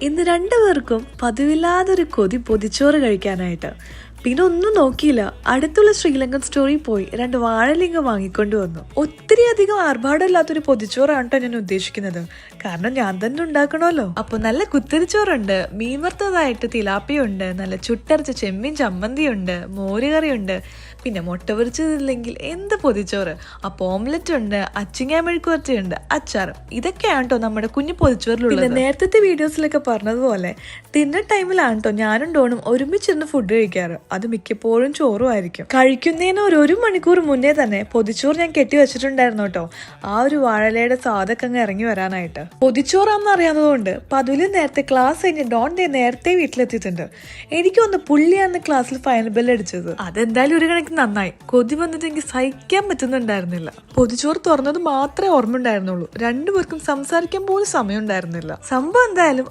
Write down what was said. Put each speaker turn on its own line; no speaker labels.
ഇന്ന് രണ്ടുപേർക്കും പതിവില്ലാതൊരു കൊതി പൊതിച്ചോറ് കഴിക്കാനായിട്ട് പിന്നെ ഒന്നും നോക്കിയില്ല. അടുത്തുള്ള ശ്രീലങ്കൻ സ്റ്റോറിൽ പോയി രണ്ട് വാഴലിംഗം വാങ്ങിക്കൊണ്ട് വന്നു. ഒത്തിരി അധികം ആർഭാടമില്ലാത്തൊരു പൊതിച്ചോറാണ് കേട്ടോ ഞാൻ ഉദ്ദേശിക്കുന്നത്. കാരണം ഞാൻ തന്നെ ഉണ്ടാക്കണമല്ലോ. അപ്പൊ നല്ല കുത്തരിച്ചോറുണ്ട് മീൻ വറുത്തതായിട്ട് തിലാപ്പിയുണ്ട് നല്ല ചുട്ടരച്ച ചെമ്മീൻ ചമ്മന്തിയുണ്ട് മോരുകറിയുണ്ട് പിന്നെ മുട്ട പൊരിച്ചതില്ലെങ്കിൽ എന്ത് പൊതിച്ചോറ്? അപ്പൊ ഓംലെറ്റ് ഉണ്ട് അച്ചിങ്ങാ മെഴുക്കുവരട്ടിയുണ്ട് അച്ചാർ ഇതൊക്കെയാണ് കേട്ടോ നമ്മുടെ കുഞ്ഞു പൊതിച്ചോറിലുള്ളത്. നേരത്തെ വീഡിയോസിലൊക്കെ പറഞ്ഞതുപോലെ ഡിന്നർ ടൈമിലാണ് കേട്ടോ ഞാനും ഡോണും ഒരുമിച്ചിരുന്ന് ഫുഡ് കഴിക്കാറ്. അത് മിക്കപ്പോഴും ചോറും ആയിരിക്കും കഴിക്കുന്നതിന് ഒരു ഒരു മണിക്കൂർ മുന്നേ തന്നെ പൊതിച്ചോറ് ഞാൻ കെട്ടി വെച്ചിട്ടുണ്ടായിരുന്നു കേട്ടോ. ആ ഒരു വാഴലയുടെ സ്വാദൊക്കെ അങ്ങ് ഇറങ്ങി വരാനായിട്ട്. പൊതിച്ചോറാന്ന് അറിയാവുന്നതുകൊണ്ട് പതുൽ നേരത്തെ ക്ലാസ് കഴിഞ്ഞ് ഡോൺ ദേ നേരത്തെ വീട്ടിലെത്തിയിട്ടുണ്ട്. എനിക്കൊന്ന് പുള്ളിയാണ് ക്ലാസ്സിൽ ഫൈനൽ ബെൽ അടിച്ചത്. അതെന്തായാലും ഒരു കണക്ക് നന്നായി. കൊതി വന്നിട്ട് എനിക്ക് സഹിക്കാൻ പറ്റുന്നുണ്ടായിരുന്നില്ല. പൊതിച്ചോറ് തുറന്നത് മാത്രമേ ഓർമ്മ ഉണ്ടായിരുന്നുള്ളൂ രണ്ടുപേർക്കും സംസാരിക്കാൻ പോലും സമയം ഉണ്ടായിരുന്നില്ല സംഭവം എന്തായാലും